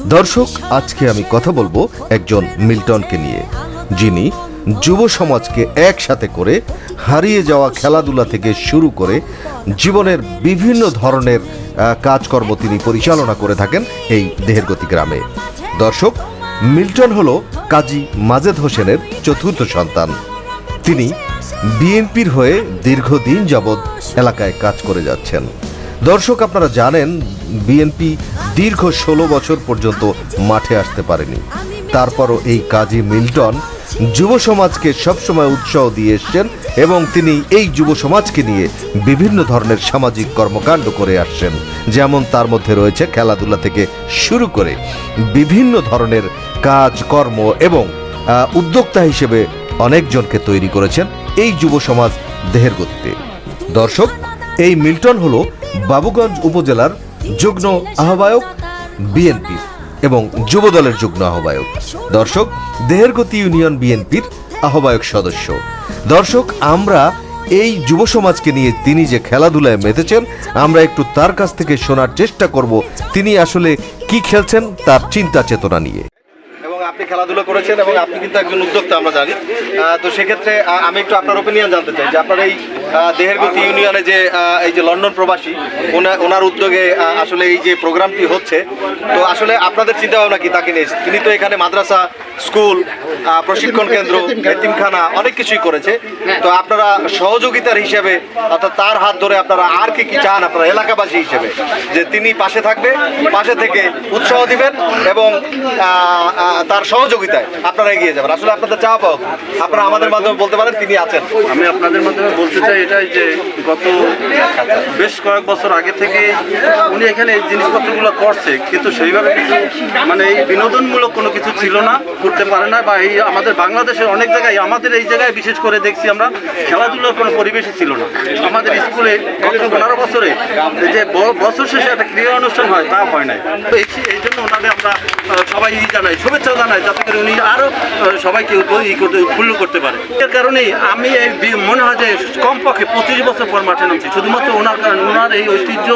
দর্শক, আজকে আমি কথা বলব একজন মিল্টনকে নিয়ে। যিনি যুব সমাজকে একসাথে করে হারিয়ে যাওয়া খেলাধুলা থেকে শুরু করে জীবনের বিভিন্ন ধরনের কাজকর্ম তিনি পরিচালনা করে থাকেন এই দেহেরগতি গ্রামে। দর্শক, মিল্টন হল কাজী মাজেদ হোসেনের চতুর্থ সন্তান। তিনি বিএনপির হয়ে দীর্ঘদিন যাবৎ এলাকায় কাজ করে যাচ্ছেন। দর্শক, আপনারা জানেন বিএনপি দীর্ঘ ষোলো বছর পর্যন্ত মাঠে আসতে পারেনি। তারপরও এই কাজী মিল্টন যুব সমাজকে সবসময় উৎসাহ দিয়ে এসছেন এবং তিনি এই যুব সমাজকে নিয়ে বিভিন্ন ধরনের সামাজিক কর্মকাণ্ড করে আসছেন। যেমন তার মধ্যে রয়েছে খেলাধুলা থেকে শুরু করে বিভিন্ন ধরনের কাজ, কর্ম এবং উদ্যোক্তা হিসেবে অনেকজনকে তৈরি করেছেন এই যুব সমাজ দেহের গতিতে। দর্শক, এই মিল্টন হলো বাবুগঞ্জ উপজেলার যুগ্ম আহ্বায়ক বিএনপির এবং যুব দলের যুগ্ম আহ্বায়ক। দর্শক, দেহেরগতি ইউনিয়ন বিএনপির আহ্বায়ক সদস্য। দর্শক, আমরা এই যুব সমাজকে নিয়ে তিনি যে খেলাধুলায় মেতেছেন, আমরা একটু তার কাছ থেকে শোনার চেষ্টা করব। তিনি আসলে কি খেলছেন তার চিন্তা চেতনা নিয়ে। এবং আপনি খেলাধুলা করেছেন এবং আপনি কিন্তু একজন উদ্যোক্তা, আমরা জানি। তো সেক্ষেত্রে আমি একটু আপনার ওপিনিয়ন জানতে চাই যে আপনার এই আহ, দেহের গতি ইউনিয়নে যে এই যে লন্ডন প্রবাসী ওনা- ওনার উদ্যোগে আসলে এই যে প্রোগ্রামটি হচ্ছে তো আসলে আপনাদের চিন্তা ভাবনা কি তাকে নিয়ে? তিনি তো এখানে মাদ্রাসা স্কুল প্রশিক্ষণ কেন্দ্র এতিমখানা। অনেক কিছুই করেছে। তো আপনারা সহযোগিতার হিসেবে অর্থাৎ তার হাত ধরে আপনারা আর কি কি চান আপনারা এলাকাবাসী হিসেবে? যে তিনি পাশে থাকবে পাশে থেকে উৎসাহ দিবেন এবং তার সহযোগিতায় আপনারা এগিয়ে যাবেন। আসলে আপনাদের চাওয়া পাও আপনারা আমাদের মাধ্যমে বলতে পারেন তিনি আছেন। আমি আপনাদের মাধ্যমে বলতে চাই এটাই যে গত বেশ কয়েক বছর আগে থেকে উনি এখানে এই জিনিসপত্রগুলো করছে, কিন্তু সেইভাবে মানে এই বিনোদনমূলক কোনো কিছু ছিল না, করতে পারে না, বা এই আমাদের বাংলাদেশের অনেক জায়গায়, আমাদের এই জায়গায় বিশেষ করে দেখছি আমরা, খেলাধুলার কোনো পরিবেশই ছিল না। আমাদের স্কুলে গত পনেরো বছরে যে বছর শেষে একটা ক্রীড়া অনুষ্ঠান হয়, তা হয় নাই। তো এই জন্য ওনাকে আমরা সবাই জানাই, শুভেচ্ছা জানাই, যাতে করে উনি আরও সবাইকে ই করতে উৎফুল্ল করতে পারে। এর কারণেই আমি এই মনে হয় যে কমপক্ষে পঁচিশ বছর পর মাঠে নামছি। শুধুমাত্র ওনার কারণে, ওনার এই ঐতিহ্য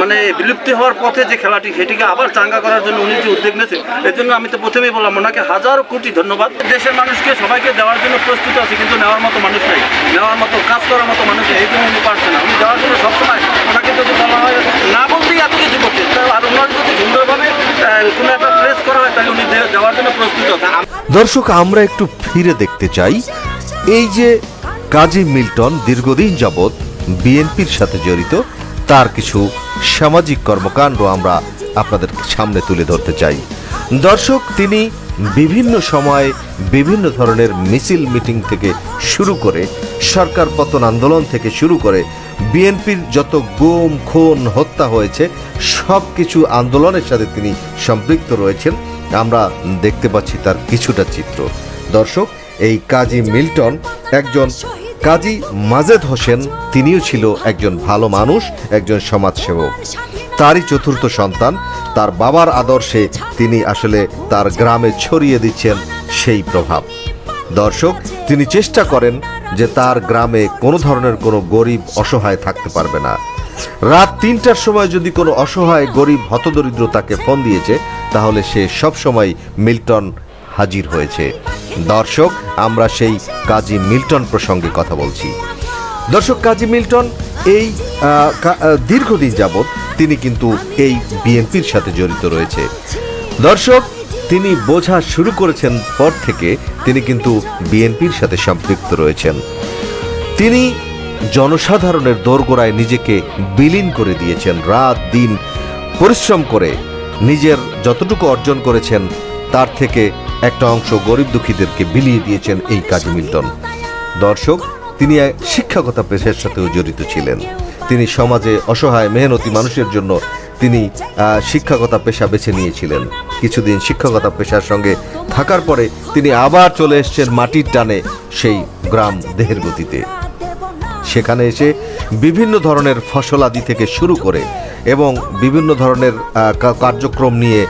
মানে বিলুপ্তি হওয়ার পথে যে খেলাটি, সেটিকে আবার চাঙ্গা করার জন্য উনি যে উদ্যোগ নিয়েছে এর জন্য আমি তো প্রথমেই বললাম, ওনাকে হাজার কোটি ধন্যবাদ। দেশের মানুষকে সবাইকে দেওয়ার জন্য প্রস্তুত আছে, কিন্তু নেওয়ার মতো মানুষ নেই। নেওয়ার মতো, কাজ করার মতো মানুষ নেই, এই জন্য উনি পারছে না। উনি দেওয়ার জন্য সবসময় ওনাকে যদি বলা হয়, না বলতেই এত কিছু করছে আর ওনার যদি সুন্দরভাবে কোনো একটা প্রেস করা হয়, তাহলে উনি দেওয়ার জন্য প্রস্তুত আছে দর্শক, আমরা একটু ফিরে দেখতে চাই, এই যে কাজী মিল্টন দীর্ঘদিন যাবৎ বিএনপির সাথে জড়িত, তার কিছু সামাজিক কর্মকাণ্ড আমরা আপনাদের সামনে তুলে ধরতে চাই। দর্শক, তিনি বিভিন্ন সময়ে বিভিন্ন ধরনের মিছিল মিটিং থেকে শুরু করে সরকার পতন আন্দোলন থেকে শুরু করে বিএনপির যত গুম, খুন, হত্যা হয়েছে, সব কিছু আন্দোলনের সাথে তিনি সম্পৃক্ত রয়েছেন। আমরা দেখতে পাচ্ছি তার কিছুটা চিত্র। দর্শক, এই কাজী মিল্টন একজন কাজী মাজেদ হোসেন, তিনিও ছিল একজন ভালো মানুষ, একজন সমাজসেবক। তারই চতুর্থ সন্তান, তার বাবার আদর্শে তিনি আসলে তার গ্রামে ছড়িয়ে দিচ্ছেন সেই প্রভাব। দর্শক, তিনি চেষ্টা করেন যে তার গ্রামে কোনো ধরনের কোনো গরিব অসহায় থাকতে পারবে না। রাত তিনটার সময় যদি কোনো অসহায় গরিব হতদরিদ্র তাকে ফোন দিয়েছে, তাহলে সে সব সময় মিল্টন হাজির হয়েছে। দর্শক, আমরা সেই কাজী মিল্টন প্রসঙ্গে কথা বলছি। দর্শক, কাজী মিল্টন, এই দীর্ঘদিন যাবৎ তিনি কিন্তু এই বিএনপির সাথে জড়িত রয়েছে। দর্শক, তিনি বোঝা শুরু করেছেন পর থেকে তিনি কিন্তু বিএনপির সাথে সম্পৃক্ত রয়েছেন। তিনি জনসাধারণের দোরগোড়ায় নিজেকে বিলীন করে দিয়েছেন, রাত দিন পরিশ্রম করে নিজের যতটুকু অর্জন করেছেন, তার থেকে একটা অংশ গরিব দুঃখীদেরকে বিলিয়ে দিয়েছেন এই কাজী মিল্টন। দর্শক, তিনি শিক্ষকতা পেশার সাথেও জড়িত ছিলেন। তিনি সমাজে অসহায়, মেহনতি মানুষের জন্য তিনি শিক্ষকতা পেশা বেছে নিয়েছিলেন। কিছুদিন শিক্ষকতা পেশার সঙ্গে থাকার পরে তিনি আবার চলে এসছেন মাটির টানে সেই গ্রাম দেহের গতিতে। সেখানে এসে বিভিন্ন ধরনের ফসলাদি থেকে শুরু করে এবং বিভিন্ন ধরনের কার্যক্রম নিয়ে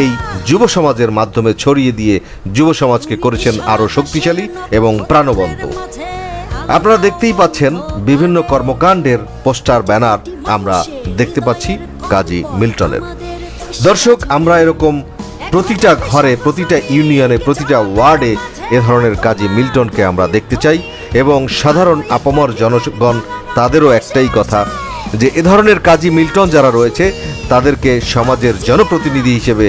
এই যুব সমাজের মাধ্যমে ছড়িয়ে দিয়ে যুব সমাজকে করেছেন আরও শক্তিশালী এবং প্রাণবন্ত। আপনারা দেখতেই পাচ্ছেন বিভিন্ন কর্মকাণ্ডের পোস্টার, ব্যানার আমরা দেখতে পাচ্ছি কাজী মিল্টনের। দর্শক, আমরা এরকম প্রতিটা ঘরে, প্রতিটা ইউনিয়নে, প্রতিটা ওয়ার্ডে এ ধরনের কাজী মিল্টনকে আমরা দেখতে চাই। এবং সাধারণ আপমর জনগণ তাদেরও একটাই কথা, যে এ ধরনের কাজী মিল্টন যারা রয়েছে, তাদেরকে সমাজের জনপ্রতিনিধি হিসেবে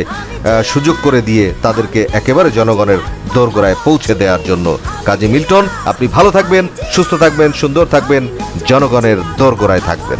সুযোগ করে দিয়ে তাদেরকে একেবারে জনগণের দোরগোড়ায় পৌঁছে দেওয়ার জন্য। কাজী মিল্টন, আপনি ভালো থাকবেন, সুস্থ থাকবেন, সুন্দর থাকবেন, জনগণের দোরগোড়ায় থাকবেন।